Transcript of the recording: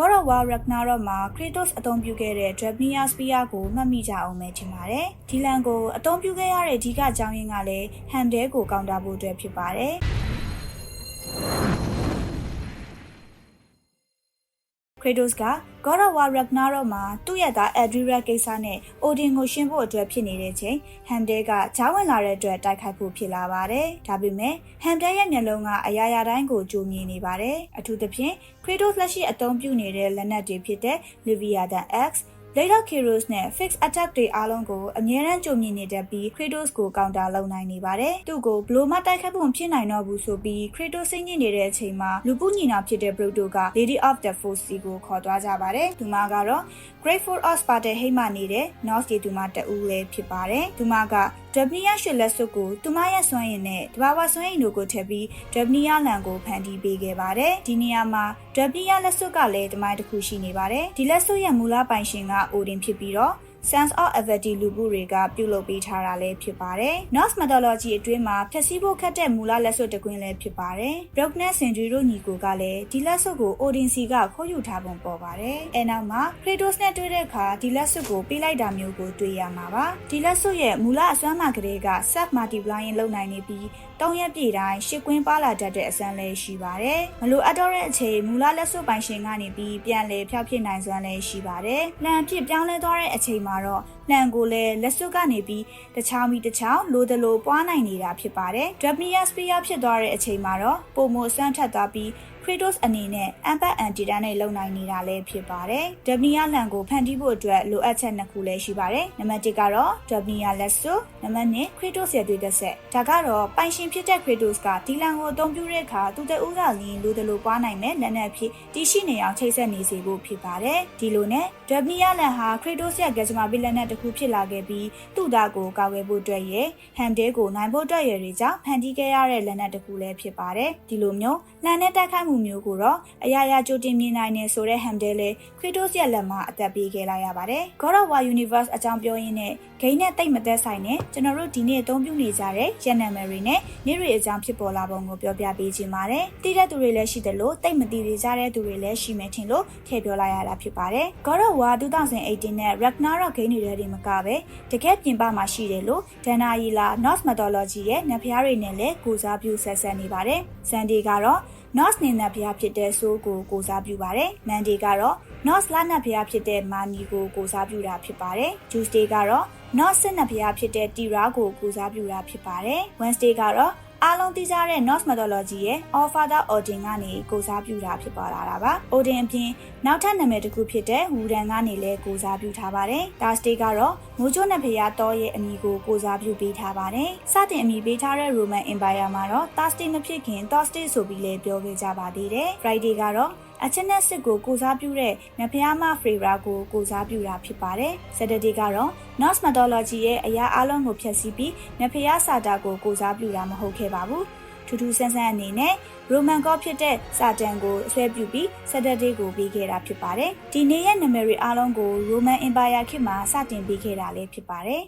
God of War Ragnarok မှာ Kratos အသုံးပြုခဲ့တဲ့ Dragonir Spear ကိုမှတ်မိကြအောင်ပဲထင်ပါတယ်။ဒီလန်ကိုအသုံးပြုခဲ့ရတဲ့အဓိကအကြောင်းရင်းကလည်း Hamdel ကိုကောင်တာဖို့အတွက်ဖြစ်ပါတယ်။ Kratos က God of War Ragnarok မှာသူ့ရဲ့သား Adriel ကိစ္စနဲ့ Odin ကိုရှင်းဖို့အတွက်ဖြစ်နေတဲ့ချိန် Hamdel ကဂျားဝင်လာတဲ့အတွက်တိုက်ခိုက်ဖို့ဖြစ်လာပါတယ်။ဒါပေမဲ့ Hamdel ရဲ့မျက်လုံးကအရာရာတိုင်းကိုကြိုမြင်နေပါတယ်။အထူးသဖြင့် Kratos လက်ရှိအသုံးပြုနေတဲ့လက်နက်တွေဖြစ်တဲ့ Leviathan X Blade of Heroes နဲ့ Fix Attack တွေအားလုံးကိုအမြဲတမ်းကြုံမြင်နေတတ်ပြီး Kratos ကိုကောင်တာလုပ်နိုင်နေပါတယ်။သူ့ကိုဘလို့မှတိုက်ခတ်ဖို့ဖြစ်နိုင်တော့ဘူးဆိုပြီး Kratos စိတ်ညစ်နေတဲ့အချိန်မှာလူပုညီနာဖြစ်တဲ့ Bruto က Lady of the Force ကိုခေါ်သွားကြပါတယ်။သူမကတော့ Great Fort of Sparta ဟိမှနေတဲ့ North ပြည်သူမတအူးလည်းဖြစ်ပါတယ်။သူမက Dubnia ရွှေလက်စွပ်ကိုသူမရဲ့စွမ်းရည်နဲ့တဘာဝစွမ်းရည်တို့ကိုထည့်ပြီး Dubnia လန်ကိုဖန်တီးပေးခဲ့ပါတယ်။ဒီနေရာမှာ Dubnia လက်စွပ်ကလည်းတမိုင်းတစ်ခုရှိနေပါတယ်။ဒီလက်စွပ်ရဲ့မူလပိုင်ရှင်က Odin ဖြစ်ပြီးတော့ Sense of Avati လူမှုတွေကပြုလုပ်ပေးထားတာလည်းဖြစ်ပါတယ်။ Norse mythology အတွင်းမှာဖြည့်ဆည်းဖို့ခက်တဲ့မူလလက်စွပ်တစ်ကွင်းလည်းဖြစ်ပါတယ်။ Brokness Sindri တို့ညီကိုကလည်းဒီလက်စွပ်ကို Odin စီကခိုးယူထားပုံပေါ်ပါတယ်။အဲနောက်မှာ Kratos နဲ့တွေ့တဲ့အခါဒီလက်စွပ်ကိုပေးလိုက်တာမျိုးကိုတွေ့ရမှာပါ။ဒီလက်စွပ်ရဲ့မူလအစွမ်းမှကလေးက self multiplying လုပ်နိုင်နေပြီးတောင်းရက်ပြည်တိုင်းရှစ်ကွင်းပါလာတတ်တဲ့အစမ်းလည်းရှိပါတယ်။မလိုအပ်တော့တဲ့အချိန်မူလလက်စွပ်ပိုင်ရှင်ကနေပြီးပြန်လည်ဖျောက်ဖြစ်နိုင်စွမ်းလည်းရှိပါတယ်။လံဖြစ်ပြောင်းလဲသွားတဲ့အချိန်မှာတော့ လံကိုလည်းလက်စွပ်ကနေပြီးတခြားမီတခြားလိုသလိုပွားနိုင်နေတာဖြစ်ပါတယ်။ Dubnia Spear ဖြစ်သွားတဲ့အချိန်မှာတော့ပုံမအစမ်းထက်သွားပြီး Kratos အနေနဲ့ Amber Anti-Tan နဲ့လုံနိုင်နေတာလည်းဖြစ်ပါတယ်။ Dubnia လန်ကိုဖန်တီးဖို့အတွက်လိုအပ်ချက်နှစ်ခုလည်းရှိပါတယ်။နံပါတ်1ကတော့ Dubnia လက်စွပ်နံပါတ်2 Kratos ရဲ့တွေ့သက်ဆက်ဒါကတော့ပိုင်ရှင်ဖြစ်တဲ့ Kratos ကဒီလန်ကိုအသုံးပြုတဲ့အခါသူတဦးကလင်းလိုသလိုပွားနိုင်မဲ့လက်နက်ဖြစ်တည်ရှိနေအောင်ချိတ်ဆက်နေစေဖို့ဖြစ်ပါတယ်။ဒီလိုနဲ့ Dubnia လန်ဟာ Kratos ရဲ့ Gazma ပိလက်နက်တစ်ခုဖြစ်လာခဲ့ပြီးသူ့သားကိုကာကွယ်ဖို့အတွက်ရယ် Hamdel ကိုနိုင်ဖို့အတွက်ရယ်တွေကြောင့်ဖန်တီးခဲ့ရတဲ့လက်နက်တစ်ခုလည်းဖြစ်ပါတယ်။ဒီလိုမျိုးလန်နဲ့တိုက်ခိုက်မှုမျိုးကိုတော့အရာရာကြိုတင်မြင်နိုင်နေဆိုတဲ့ Hamdel လည်း Kratos ရဲ့လက်မှာအသက်ပေးခဲ့လိုက်ရပါတယ်။ God of War Universe အကြောင်းပြောရင်းနဲ့ဂိမ်းနဲ့တိတ်မသက်ဆိုင်နဲ့ကျွန်တော်တို့ဒီနေ့အသုံးပြုနေကြတဲ့ရန်နာမယ်တွေနဲ့နေ့တွေအကြောင်းဖြစ်ပေါ်လာပုံကိုပြောပြပေးခြင်းပါတယ်။သိတဲ့သူတွေလည်းရှိတယ်လို့တိတ်မသိသေးကြတဲ့သူတွေလည်းရှိမယ်ထင်လို့ထည့်ပြောလိုက်ရတာဖြစ်ပါတယ်။ God of War 2018နဲ့ Ragnarok ဂိမ်းတွေထဲမှာကပဲတကယ်ပြင်ပမှာရှိတယ်လို့ဒန်နာယီလာ Norse mythology ရဲ့နတ်ဖျားတွေနဲ့လည်းကိုစားပြုဆက်ဆက်နေပါတယ်။ Sunday ကတော့ Norse နေနတ်ဖျားဖြစ်တဲ့ဆိုးကိုကိုစားပြုပါတယ်။ Monday ကတော့ Norse လနတ်ဖျားဖြစ်တဲ့မာနီကိုကိုစားပြုတာဖြစ်ပါတယ်။ Tuesday ကတော့ Norse စစ်နတ်ဖျားဖြစ်တဲ့တီရာကိုကိုစားပြုတာဖြစ်ပါတယ်။ Wednesday ကတော့ အားလုံးသိကြတဲ့ Norse mythology ရဲ့ All Father Odin ကနေကိုစားပြုတာဖြစ်ပေါ်လာတာပါ။ Odin အပြင်နောက်ထပ်နာမည်တစ်ခုဖြစ်တဲ့ Woden ကနေလည်းကိုစားပြုထားပါတယ်။ Thursday ကတော့မိုးချိုးနတ်ဖျားတော်ရဲ့အမည်ကိုကိုစားပြုပေးထားပါတယ်။စတင်အမည်ပေးထားတဲ့ Roman Empire မှာတော့ Thursday မဖြစ်ခင် Thursday ဆိုပြီးလည်းပြောခဲ့ကြပါသေးတယ်။ Friday ကတော့ အချက်နဲ့စစ်ကိုကိုစားပြုတဲ့နဖျားမဖေရာကိုကိုစားပြုတာဖြစ်ပါတယ်။ Saturday ကတော့ Norse mythology ရဲ့အရာအလုံးကိုဖျက်ဆီးပြီးနဖျားစာတာကိုကိုစားပြုတာမဟုတ်ခဲ့ပါဘူး။ထူးထူးဆန်းဆန်းအနေနဲ့ Roman God ဖြစ်တဲ့စာတန်ကိုအဆွဲပြုပြီး Saturday ကိုပေးခဲ့တာဖြစ်ပါတယ်။ဒီနေ့ရဲ့နာမည်တွေအားလုံးကို Roman Empire ခေတ်မှာစတင်ပေးခဲ့တာလည်းဖြစ်ပါတယ်။